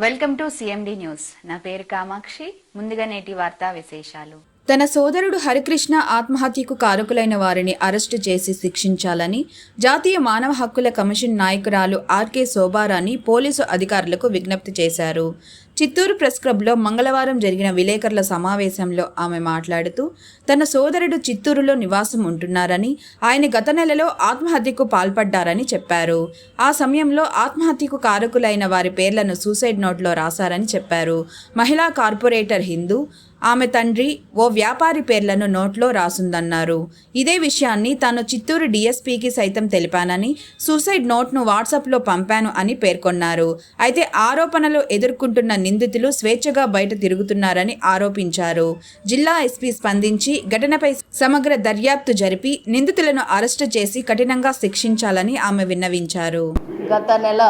Welcome to CMD news. నా పేరు కామాక్షి. ముందుగా నేటి వార్తా విశేషాలు. తన సోదరుడు హరికృష్ణ ఆత్మహత్యకు కారకులైన వారిని అరెస్టు చేసి శిక్షించాలని జాతీయ మానవ హక్కుల కమిషన్ నాయకురాలు ఆర్కే శోభారాణి పోలీసు అధికారులకు విజ్ఞప్తి చేశారు. చిత్తూరు ప్రెస్ క్లబ్లో మంగళవారం జరిగిన విలేకరుల సమావేశంలో ఆమె మాట్లాడుతూ తన సోదరుడు చిత్తూరులో నివాసం ఉంటున్నారని ఆయన గత నెలలో ఆత్మహత్యకు పాల్పడ్డారని చెప్పారు. ఆ సమయంలో ఆత్మహత్యకు కారకులైన వారి పేర్లను సూసైడ్ నోట్లో రాశారని చెప్పారు. మహిళా కార్పొరేటర్ హిందూ ఆమె తండ్రి ఓ వ్యాపారి పేర్లను నోట్లో రాసుందన్నారు. ఇదే విషయాన్ని తాను చిత్తూరు డీఎస్పీకి సైతం తెలిపానని సూసైడ్ నోట్ను వాట్సాప్లో పంపాను అని పేర్కొన్నారు. అయితే ఆరోపణలు ఎదుర్కొంటున్న నిందితులు స్వేచ్ఛగా బయట తిరుగుతున్నారని ఆరోపించారు. జిల్లా ఎస్పీ స్పందించి ఘటనపై సమగ్ర దర్యాప్తు జరిపి నిందితులను అరెస్టు చేసి కఠినంగా శిక్షించాలని ఆమె విన్నవించారు. గత నెల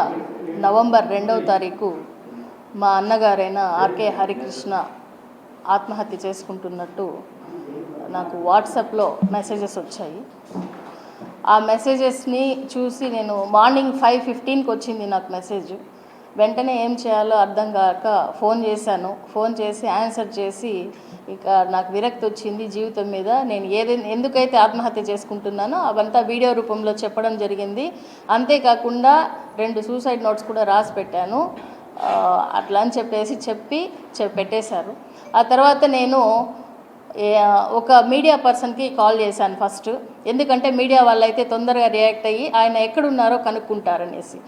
నవంబర్ రెండవ తారీఖు మా అన్నగారైన ఆర్కే హరికృష్ణ ఆత్మహత్య చేసుకుంటున్నట్టు నాకు వాట్సాప్లో మెసేజెస్ వచ్చాయి. ఆ మెసేజెస్ని చూసి నేను మార్నింగ్ ఫైవ్ ఫిఫ్టీన్కి వచ్చింది నాకు మెసేజ్. వెంటనే ఏం చేయాలో అర్థం కాక ఫోన్ చేశాను. ఫోన్ చేసి ఆన్సర్ చేసి ఇక నాకు విరక్తి వచ్చింది జీవితం మీద. నేను ఏదైనా ఎందుకైతే ఆత్మహత్య చేసుకుంటున్నానో అవంతా వీడియో రూపంలో చెప్పడం జరిగింది. అంతేకాకుండా రెండు సూసైడ్ నోట్స్ కూడా రాసి పెట్టాను. అట్లా అని చెప్పేసి చెప్పి చె- పెట్టేశారు. ఆ తర్వాత నేను ఒక మీడియా పర్సన్కి కాల్ చేశాను ఫస్ట్. ఎందుకంటే మీడియా వాళ్ళైతే తొందరగా రియాక్ట్ అయ్యి ఆయన ఎక్కడున్నారో కనుక్కుంటారనేసి.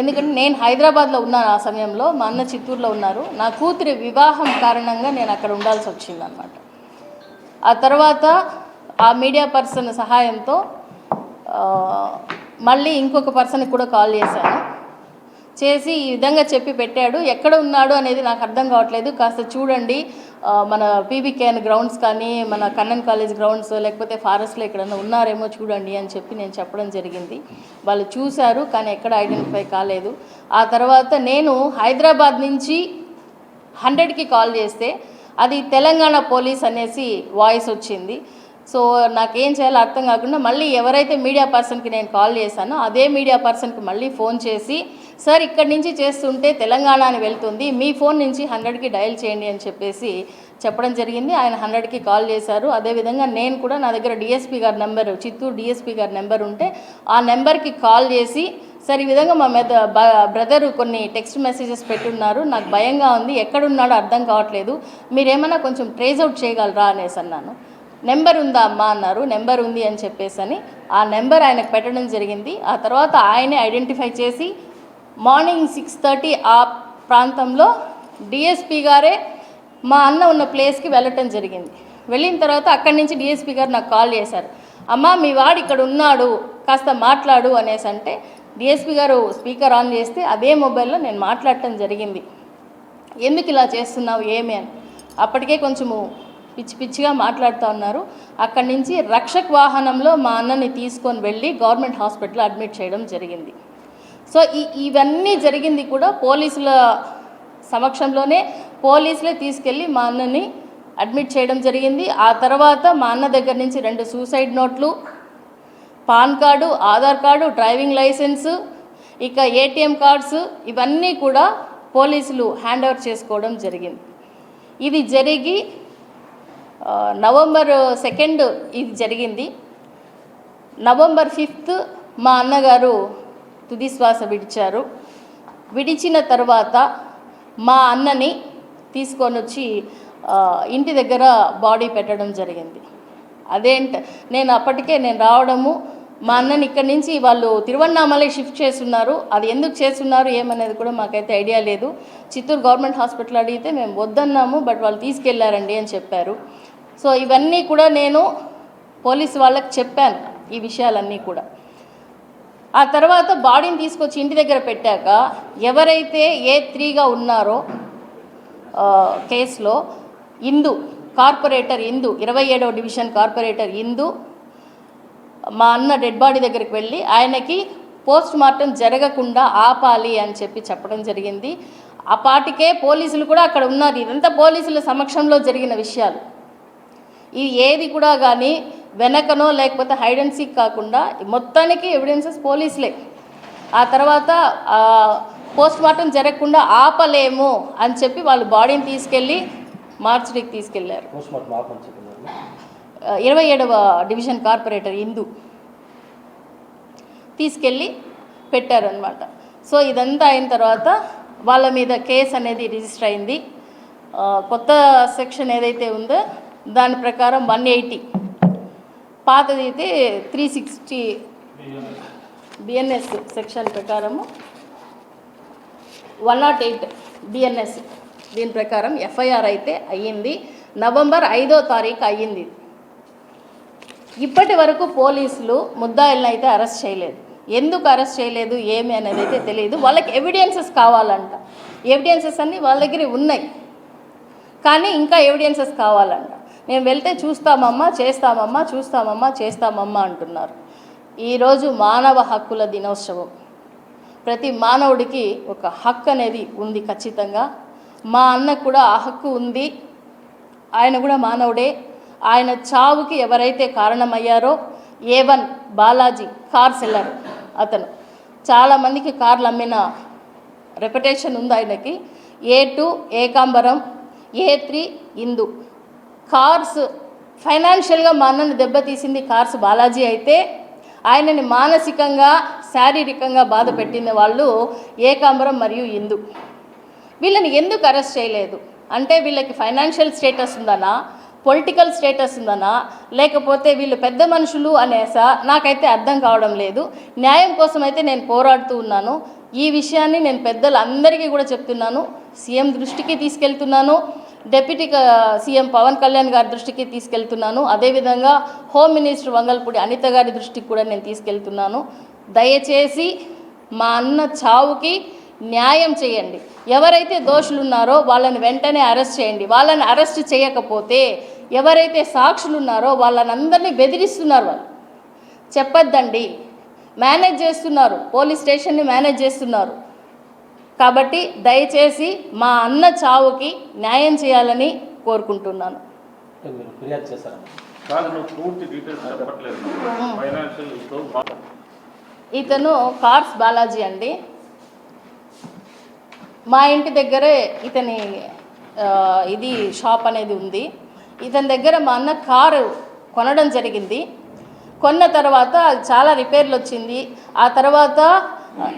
ఎందుకంటే నేను హైదరాబాద్లో ఉన్నాను ఆ సమయంలో మా అన్న చిత్తూరులో ఉన్నారు. నా కూతురి వివాహం కారణంగా నేను అక్కడ ఉండాల్సి వచ్చిందనమాట ఆ తర్వాత ఆ మీడియా పర్సన్ సహాయంతో మళ్ళీ ఇంకొక పర్సన్కి కూడా కాల్ చేశాను. చేసి ఈ విధంగా చెప్పి పెట్టాడు. ఎక్కడ ఉన్నాడు అనేది నాకు అర్థం కావట్లేదు. కాస్త చూడండి. మన పీబీకేఎన్ గ్రౌండ్స్ కానీ మన కన్నన్ కాలేజ్ గ్రౌండ్స్ లేకపోతే ఫారెస్ట్లో ఎక్కడన్నా ఉన్నారేమో చూడండి అని చెప్పి నేను చెప్పడం జరిగింది. వాళ్ళు చూశారు కానీ ఎక్కడ ఐడెంటిఫై కాలేదు. ఆ తర్వాత నేను హైదరాబాద్ నుంచి హండ్రెడ్కి కాల్ చేస్తే అది తెలంగాణ పోలీస్ అనేసి వాయిస్ వచ్చింది. సో నాకేం చేయాలో అర్థం కాకుండా మళ్ళీ ఎవరైతే మీడియా పర్సన్కి నేను కాల్ చేశానో అదే మీడియా పర్సన్కి మళ్ళీ ఫోన్ చేసి సార్ ఇక్కడి నుంచి చేస్తుంటే తెలంగాణ అని వెళ్తుంది. మీ ఫోన్ నుంచి హండ్రెడ్కి డయల్ చేయండి అని చెప్పేసి చెప్పడం జరిగింది. ఆయన హండ్రెడ్కి కాల్ చేశారు. అదేవిధంగా నేను కూడా నా దగ్గర డిఎస్పీ గారి నెంబర్ చిత్తూరు డిఎస్పీ గారి నెంబర్ ఉంటే ఆ నెంబర్కి కాల్ చేసి సార్ ఈ విధంగా మా మెద బ్రదర్ కొన్ని టెక్స్ట్ మెసేజెస్ పెట్టున్నారు. నాకు భయంగా ఉంది. ఎక్కడున్నాడో అర్థం కావట్లేదు. మీరేమైనా కొంచెం ట్రేస్ అవుట్ చేయగలరా? అనేసి అన్నాను. నెంబర్ ఉందా అమ్మా? అన్నారు. నెంబర్ ఉంది అని చెప్పేసి అని ఆ నెంబర్ ఆయనకు పెట్టడం జరిగింది. ఆ తర్వాత ఆయనే ఐడెంటిఫై చేసి మార్నింగ్ సిక్స్ థర్టీ ఆ ప్రాంతంలో డిఎస్పి గారే మా అన్న ఉన్న ప్లేస్కి వెళ్ళటం జరిగింది. వెళ్ళిన తర్వాత అక్కడి నుంచి డిఎస్పీ గారు నాకు కాల్ చేశారు. అమ్మా మీ వాడు ఇక్కడ ఉన్నాడు కాస్త మాట్లాడు అనేసి అంటే డిఎస్పీ గారు స్పీకర్ ఆన్ చేస్తే అదే మొబైల్లో నేను మాట్లాడటం జరిగింది. ఎందుకు ఇలా చేస్తున్నావు ఏమి? అని. అప్పటికే కొంచెము పిచ్చి పిచ్చిగా మాట్లాడుతూ ఉన్నారు. అక్కడి నుంచి రక్షక్ వాహనంలో మా అన్నని తీసుకొని వెళ్ళి గవర్నమెంట్ హాస్పిటల్ అడ్మిట్ చేయడం జరిగింది. సో ఈ ఇవన్నీ జరిగింది కూడా పోలీసుల సమక్షంలోనే పోలీసులే తీసుకెళ్ళి మా అన్నని అడ్మిట్ చేయడం జరిగింది. ఆ తర్వాత మా అన్న దగ్గర నుంచి రెండు సూసైడ్ నోట్లు PAN card Aadhaar card driving license ఇక ఏటీఎం కార్డ్స్ ఇవన్నీ కూడా పోలీసులు హ్యాండ్ ఓవర్ చేసుకోవడం జరిగింది. ఇది జరిగి నవంబర్ సెకండ్ ఇది జరిగింది. నవంబర్ ఫిఫ్త్ మా అన్నగారు తుది శ్వాస విడిచారు. విడిచిన తర్వాత మా అన్నని తీసుకొని వచ్చి ఇంటి దగ్గర బాడీ పెట్టడం జరిగింది. అదేంట నేను అప్పటికే నేను రావడము మా అన్నని ఇక్కడి నుంచి వాళ్ళు తిరువన్నామలై షిఫ్ట్ చేస్తున్నారు. అది ఎందుకు చేస్తున్నారు ఏమనేది కూడా మాకైతే ఐడియా లేదు. చిత్తూరు గవర్నమెంట్ హాస్పిటల్ అడిగితే మేము వద్దన్నాము బట్ వాళ్ళు తీసుకెళ్ళారండి అని చెప్పారు. సో ఇవన్నీ కూడా నేను పోలీసు వాళ్ళకి చెప్పాను ఈ విషయాలన్నీ కూడా. ఆ తర్వాత బాడీని తీసుకొచ్చి ఇంటి దగ్గర పెట్టాక ఎవరైతే ఏ త్రీగా ఉన్నారో కేసులో ఇందు కార్పొరేటర్ ఇందు ఇరవై ఏడవ డివిజన్ కార్పొరేటర్ ఇందు మా అన్న డెడ్ బాడీ దగ్గరికి వెళ్ళి ఆయనకి పోస్ట్ మార్టం జరగకుండా ఆపాలి అని చెప్పి చెప్పడం జరిగింది. ఆ పాటికే పోలీసులు కూడా అక్కడ ఉన్నారు. ఇదంతా పోలీసుల సమక్షంలో జరిగిన విషయాలు. ఇది ఏది కూడా కానీ వెనకనో లేకపోతే హైడ్ అండ్ సీక్ కాకుండా మొత్తానికి ఎవిడెన్సెస్ పోలీసులే. ఆ తర్వాత పోస్ట్ మార్టం జరగకుండా ఆపలేము అని చెప్పి వాళ్ళు బాడీని తీసుకెళ్ళి మార్చురీకి తీసుకెళ్ళారు ఇరవై ఏడవ డివిజన్ కార్పొరేటర్ ఇందు తీసుకెళ్ళి పెట్టారనమాట సో ఇదంతా అయిన తర్వాత వాళ్ళ మీద కేసు అనేది రిజిస్టర్ అయింది. కొత్త సెక్షన్ ఏదైతే ఉందో దాని ప్రకారం వన్ ఎయిటీ. పాతది అయితే త్రీ సిక్స్టీ బిఎన్ఎస్ సెక్షన్ ప్రకారము. వన్ నాట్ ఎయిట్ బిఎన్ఎస్ దీని ప్రకారం ఎఫ్ఐఆర్ అయితే అయ్యింది. నవంబర్ ఐదో తారీఖు అయ్యింది. ఇప్పటి వరకు పోలీసులు ముద్దాయిలను అయితే అరెస్ట్ చేయలేదు. ఎందుకు అరెస్ట్ చేయలేదు ఏమి అనేది అయితే తెలియదు. వాళ్ళకి ఎవిడెన్సెస్ కావాలంట. ఎవిడెన్సెస్ అన్నీ వాళ్ళ దగ్గర ఉన్నాయి. కానీ ఇంకా ఎవిడెన్సెస్ కావాలంట. మేము వెళ్తే చూస్తామమ్మా చేస్తామమ్మా చూస్తామమ్మా చేస్తామమ్మా అంటున్నారు. ఈరోజు మానవ హక్కుల దినోత్సవం. ప్రతి మానవుడికి ఒక హక్కు అనేది ఉంది ఖచ్చితంగా. మా అన్నకు కూడా ఆ హక్కు ఉంది. ఆయన కూడా మానవుడే. ఆయన చావుకి ఎవరైతే కారణమయ్యారో A one Balaji car seller అతను. చాలామందికి కార్లు అమ్మిన రెప్యుటేషన్ ఉంది ఆయనకి. A two Ekambaram A three Indu. Cars ఫైనాన్షియల్గా మా అన్నను దెబ్బతీసింది కార్స్ బాలాజీ అయితే ఆయనని మానసికంగా శారీరకంగా బాధ పెట్టిన వాళ్ళు ఏకాంబరం మరియు ఇందు. వీళ్ళని ఎందుకు అరెస్ట్ చేయలేదు? అంటే వీళ్ళకి ఫైనాన్షియల్ స్టేటస్ ఉందనా? పొలిటికల్ స్టేటస్ ఉందనా? లేకపోతే వీళ్ళు పెద్ద మనుషులు అనేసా నాకైతే అర్థం కావడం లేదు. న్యాయం కోసం అయితే నేను పోరాడుతూ ఉన్నాను. ఈ విషయాన్ని నేను పెద్దలందరికీ కూడా చెప్తున్నాను. సీఎం దృష్టికి తీసుకెళ్తున్నాను. డిప్యూటీ సీఎం పవన్ కళ్యాణ్ గారి దృష్టికి తీసుకెళ్తున్నాను. అదేవిధంగా హోమ్ మినిస్టర్ వంగల్పూడి అనిత గారి దృష్టికి కూడా నేను తీసుకెళ్తున్నాను. దయచేసి మా అన్న చావుకి న్యాయం చేయండి. ఎవరైతే దోషులు ఉన్నారో వాళ్ళని వెంటనే అరెస్ట్ చేయండి. వాళ్ళని అరెస్ట్ చేయకపోతే ఎవరైతే సాక్షులు ఉన్నారో వాళ్ళని అందరినీ బెదిరిస్తున్నారు వాళ్ళు. చెప్పొద్దండి. మేనేజ్ చేస్తున్నారు. పోలీస్ స్టేషన్ని మేనేజ్ చేస్తున్నారు. కాబట్టి దయచేసి మా అన్న చావుకి న్యాయం చేయాలని కోరుకుంటున్నాను. ఇతను కార్స్ బాలాజీ అండి. మా ఇంటి దగ్గరే ఇతని ఇది షాప్ అనేది ఉంది. ఇతని దగ్గర మా అన్న కారు కొనడం జరిగింది. కొన్న తర్వాత చాలా రిపేర్లు వచ్చింది. ఆ తర్వాత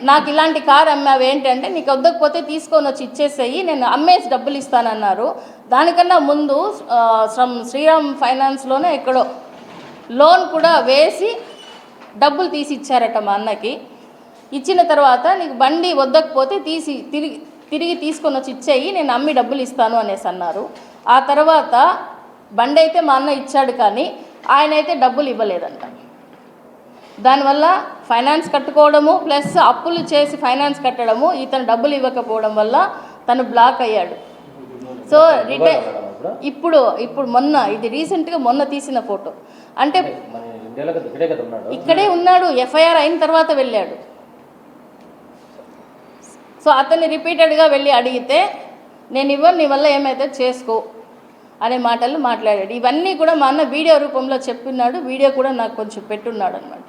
నాకు ఇలాంటి కారు అమ్మావు ఏంటంటే నీకు వద్దకపోతే తీసుకొని వచ్చి ఇచ్చేసేయి నేను అమ్మేసి డబ్బులు ఇస్తానన్నారు. దానికన్నా ముందు శ్రమ్ శ్రీరామ్ ఫైనాన్స్లోనే ఎక్కడో లోన్ కూడా వేసి డబ్బులు తీసి ఇచ్చారట మా అన్నకి. ఇచ్చిన తర్వాత నీకు బండి వద్దకపోతే తీసి తిరిగి తిరిగి తీసుకొని వచ్చి ఇచ్చేయి నేను అమ్మి డబ్బులు ఇస్తాను అనేసి అన్నారు. ఆ తర్వాత బండి అయితే మా అన్న ఇచ్చాడు కానీ ఆయన అయితే డబ్బులు ఇవ్వలేదంట. దానివల్ల ఫైనాన్స్ కట్టుకోవడము ప్లస్ అప్పులు చేసి ఫైనాన్స్ కట్టడము ఇతను డబ్బులు ఇవ్వకపోవడం వల్ల తను బ్లాక్ అయ్యాడు. సో రిటైర్ ఇప్పుడు ఇప్పుడు మొన్న ఇది రీసెంట్గా మొన్న తీసిన ఫోటో. అంటే ఉన్నాడు? ఇక్కడే ఉన్నాడు ఎఫ్ఐఆర్ అయిన తర్వాత వెళ్ళాడు. సో అతన్ని రిపీటెడ్గా వెళ్ళి అడిగితే నేను ఇవ్వను నీ వల్ల ఏమైతే చేసుకో అనే మాటలు మాట్లాడాడు. ఇవన్నీ కూడా మా అన్న వీడియో రూపంలో చెప్పున్నాడు వీడియో కూడా నాకు కొంచెం పెట్టున్నాడు అనమాట